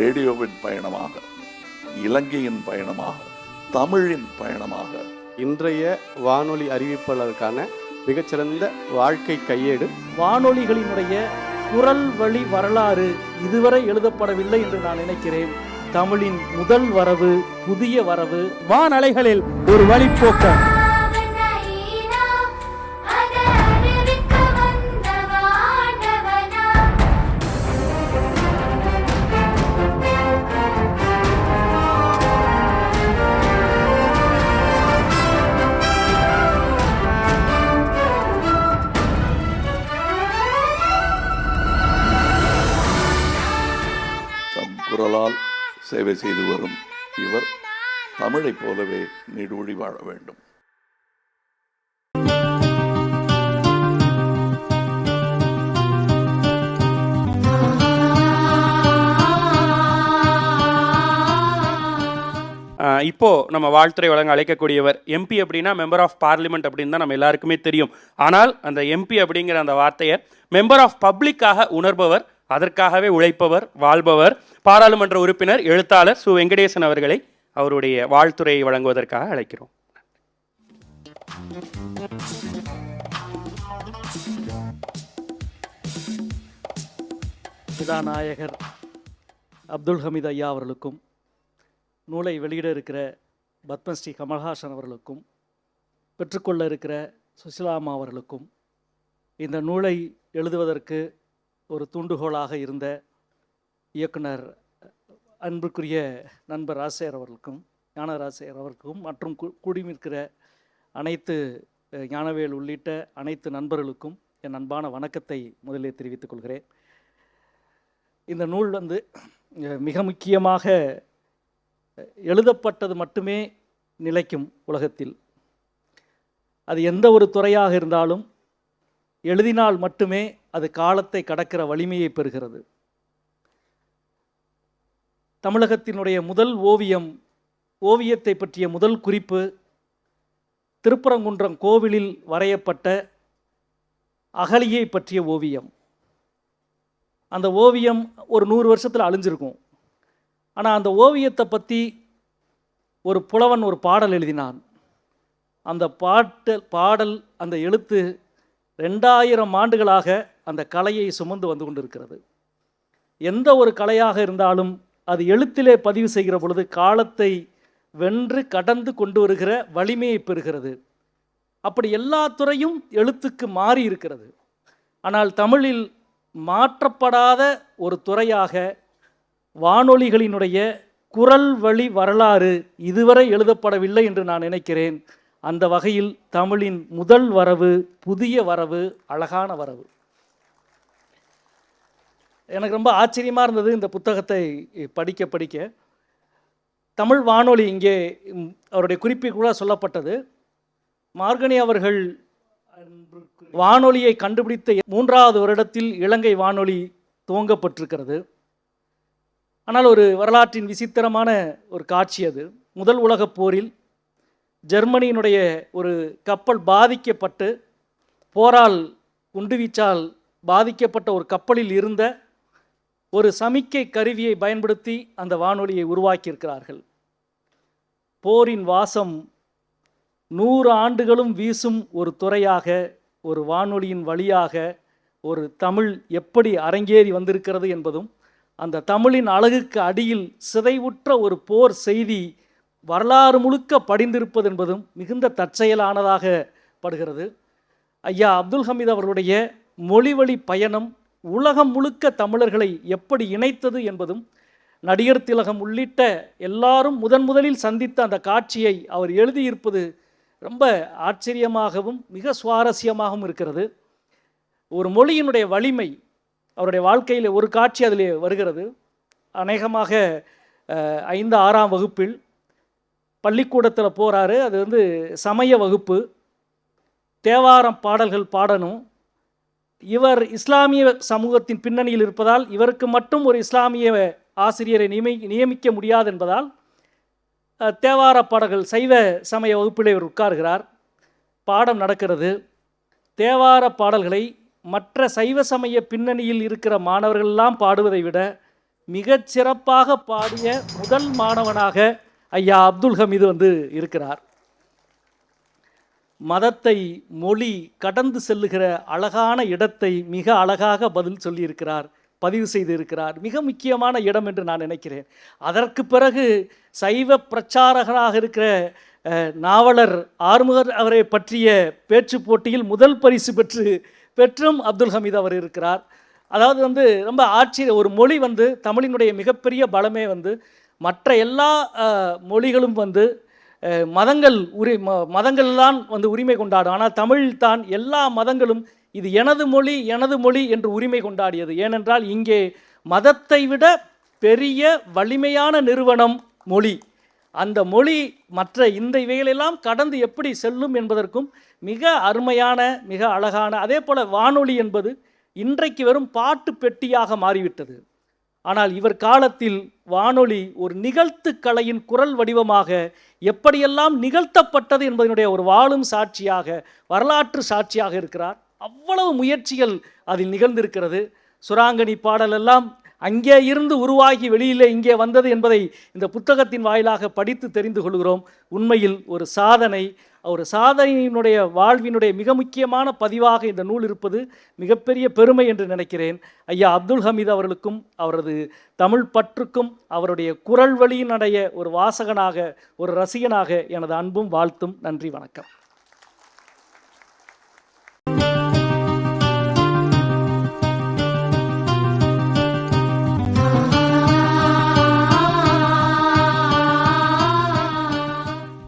ரேடியோவின் பயணமாக இலங்கையின் பயணமாக தமிழின் பயணமாக. இன்றைய வானொலி அறிவிப்பாளருக்கான மிகச்சிறந்த வாழ்க்கை கையேடு. வானொலிகளினுடைய குரல் வழி வரலாறு இதுவரை எழுதப்படவில்லை என்று நான் நினைக்கிறேன். தமிழின் முதல் வரவு புதிய வரவு வானலைகளில் ஒரு வழிப்போக்கர் சேவை செய்து வரும் இவர் தமிழைப் போலவே நீடூழி வாழ வேண்டும். ஆஹ் இப்போ நம்ம வாழ்த்துறை வழங்க அழைக்கக்கூடியவர் எம்பி அப்படின்னா மெம்பர் ஆஃப் பார்லிமெண்ட் அப்படின்னு தான் நம்ம எல்லாருக்குமே தெரியும். ஆனால் அந்த எம்பி அப்படிங்கிற அந்த வார்த்தையை மெம்பர் ஆஃப் பப்ளிக்காக உணர்பவர் அதற்காகவே உழைப்பவர் வாழ்பவர் பாராளுமன்ற உறுப்பினர் எழுத்தாளர் சு. வெங்கடேசன் அவர்களை அவருடைய வாழ்த்துறையை வழங்குவதற்காக அழைக்கிறோம். பிதாநாயகர் அப்துல் ஹமீத் ஐயா அவர்களுக்கும் நூலை வெளியிட இருக்கிற பத்மஸ்ரீ கமல்ஹாசன் அவர்களுக்கும் பெற்றுக்கொள்ள இருக்கிற சுசிலாமா அவர்களுக்கும் இந்த நூலை எழுதுவதற்கு ஒரு தூண்டுகோலாக இருந்த இயக்குனர் அன்புக்குரிய நண்பர் ராசேர் அவர்களுக்கும் ஞானராசேர் அவர்களுக்கும் மற்றும் கூடியிருக்கிற அனைத்து ஞானவேல் உள்ளிட்ட அனைத்து நண்பர்களுக்கும் என் அன்பான வணக்கத்தை முதலில் தெரிவித்துக் கொள்கிறேன். இந்த நூல் வந்து மிக முக்கியமாக எழுதப்பட்டது மட்டுமே நிலைக்கும் உலகத்தில். அது எந்த ஒரு துறையாக இருந்தாலும் எழுதினால் மட்டுமே அது காலத்தை கடக்கிற வலிமையை பெறுகிறது. தமிழகத்தினுடைய முதல் ஓவியம் ஓவியத்தை பற்றிய முதல் குறிப்பு திருப்பரங்குன்றம் கோவிலில் வரையப்பட்ட அகலியை பற்றிய ஓவியம். அந்த ஓவியம் ஒரு நூறு வருஷத்தில் அழிஞ்சிருக்கும். ஆனால் அந்த ஓவியத்தை பற்றி ஒரு புலவன் ஒரு பாடல் எழுதினான். அந்த பாட்டு பாடல் அந்த எழுத்து ரெண்டாயிரம் ஆண்டுகளாக அந்த கலையை சுமந்து வந்து கொண்டிருக்கிறது. எந்த ஒரு கலையாக இருந்தாலும் அது எழுத்திலே பதிவு செய்கிற பொழுது காலத்தை வென்று கடந்து கொண்டு வருகிற வலிமையை பெறுகிறது. அப்படி எல்லா துறையும் எழுத்துக்கு மாறி இருக்கிறது. ஆனால் தமிழில் மாற்றப்படாத ஒரு துறையாக வானொலிகளினுடைய குரல் வழி வரலாறு இதுவரை எழுதப்படவில்லை என்று நான் நினைக்கிறேன். அந்த வகையில் தமிழின் முதல் வரவு புதிய வரவு அழகான வரவு. எனக்கு ரொம்ப ஆச்சரியமாக இருந்தது இந்த புத்தகத்தை படிக்க படிக்க. தமிழ் வானொலி இங்கே அவருடைய குறிப்பில் கூட சொல்லப்பட்டது. மார்கனி அவர்கள் வானொலியை கண்டுபிடித்த மூன்றாவது வருடத்தில் இலங்கை வானொலி துவங்கப்பட்டிருக்கிறது. ஆனால் ஒரு வரலாற்றின் விசித்திரமான ஒரு காட்சி அது. முதல் உலகப் போரில் ஜெர்மனியினுடைய ஒரு கப்பல் பாதிக்கப்பட்டு போரால் குண்டுவீச்சால் பாதிக்கப்பட்ட ஒரு கப்பலில் இருந்த ஒரு சமிக்கை கருவியை பயன்படுத்தி அந்த வானொலியை உருவாக்கியிருக்கிறார்கள். போரின் வாசம் நூறு ஆண்டுகளும் வீசும் ஒரு துறையாக ஒரு வானொலியின் வழியாக ஒரு தமிழ் எப்படி அரங்கேறி வந்திருக்கிறது என்பதும் அந்த தமிழின் அழகுக்கு அடியில் சிதைவுற்ற ஒரு போர் செய்தி வரலாறு முழுக்க படிந்திருப்பது என்பதும் மிகுந்த தற்செயலானதாக படுகிறது. ஐயா அப்துல் ஹமீத் அவர்களுடைய மொழிவழி பயணம் உலகம் முழுக்க தமிழர்களை எப்படி இணைத்தது என்பதும் நடிகர் திலகம் உள்ளிட்ட எல்லாரும் முதன் முதலில் சந்தித்த அந்த காட்சியை அவர் எழுதியிருப்பது ரொம்ப ஆச்சரியமாகவும் மிக சுவாரஸ்யமாகவும் இருக்கிறது. ஒரு மொழியினுடைய வலிமை அவருடைய வாழ்க்கையில் ஒரு காட்சி அதில் வருகிறது. அநேகமாக ஐந்து ஆறாம் வகுப்பில் பள்ளிக்கூடத்தில் போகிறாரு அது வந்து சமய வகுப்பு. தேவாரம் பாடல்கள் பாடணும். இவர் இஸ்லாமிய சமூகத்தின் பின்னணியில் இருப்பதால் இவருக்கு மட்டும் ஒரு இஸ்லாமிய ஆசிரியரை நியமி நியமிக்க முடியாது என்பதால் தேவார பாடல்கள் சைவ சமய வகுப்பில் இவர் உட்கார்கிறார். பாடம் நடக்கிறது. தேவார பாடல்களை மற்ற சைவ சமய பின்னணியில் இருக்கிற மாணவர்களெல்லாம் பாடுவதை விட மிகச் சிறப்பாக பாடிய முதல் மாணவனாக ஐயா அப்துல் ஹமீது வந்து இருக்கிறார். மதத்தை மொழி கடந்து செல்லுகிற அழகான இடத்தை மிக அழகாக பதில் சொல்லியிருக்கிறார் பதிவு செய்திருக்கிறார். மிக முக்கியமான இடம் என்று நான் நினைக்கிறேன். அதற்கு பிறகு சைவ பிரச்சாரகராக இருக்கிற நாவலர் ஆறுமுகர் அவரை பற்றிய பேச்சு போட்டியில் முதல் பரிசு பெற்று பெற்றும் அப்துல் ஹமீத் அவர் இருக்கிறார். அதாவது வந்து ரொம்ப ஆச்சரிய ஒரு மொழி வந்து தமிழினுடைய மிகப்பெரிய பலமே வந்து மற்ற எல்லா மொழிகளும் வந்து மதங்கள் உரி ம- மதங்கள் தான் வந்து உரிமை கொண்டாடும். ஆனால் தமிழ் தான் எல்லா மதங்களும் இது எனது மொழி எனது மொழி என்று உரிமை கொண்டாடியது. ஏனென்றால் இங்கே மதத்தை விட பெரிய வலிமையான நிறுவனம் மொழி. அந்த மொழி மற்ற இந்த இவைகளெல்லாம் கடந்து எப்படி செல்லும் என்பதற்கும் மிக அருமையான மிக அழகான அதே போல் வானொலி என்பது இன்றைக்கு வெறும் பாட்டு பெட்டியாக மாறிவிட்டது. ஆனால் இவர் காலத்தில் வானொலி ஒரு நிகழ்த்து கலையின் குரல் வடிவமாக எப்படியெல்லாம் நிகழ்த்தப்பட்டது என்பதனுடைய ஒரு வாழும் சாட்சியாக வரலாற்று சாட்சியாக இருக்கிறார். அவ்வளவு முயற்சிகள் அதில் நிகழ்ந்திருக்கிறது. சுராங்கனி பாடலெல்லாம் அங்கே இருந்து உருவாகி வெளியிலே இங்கே வந்தது என்பதை இந்த புத்தகத்தின் வாயிலாக படித்து தெரிந்து கொள்கிறோம். உண்மையில் ஒரு சாதனை. ஒரு சாதனையினுடைய வாழ்வினுடைய மிக முக்கியமான பதிவாக இந்த நூல் இருப்பது மிகப்பெரிய பெருமை என்று நினைக்கிறேன். ஐயா அப்துல் ஹமீத் அவர்களுக்கும் அவரது தமிழ் பற்றுக்கும் அவருடைய குரல் வழியினுடைய ஒரு வாசகனாக ஒரு ரசிகனாக எனது அன்பும் வாழ்த்தும். நன்றி வணக்கம்.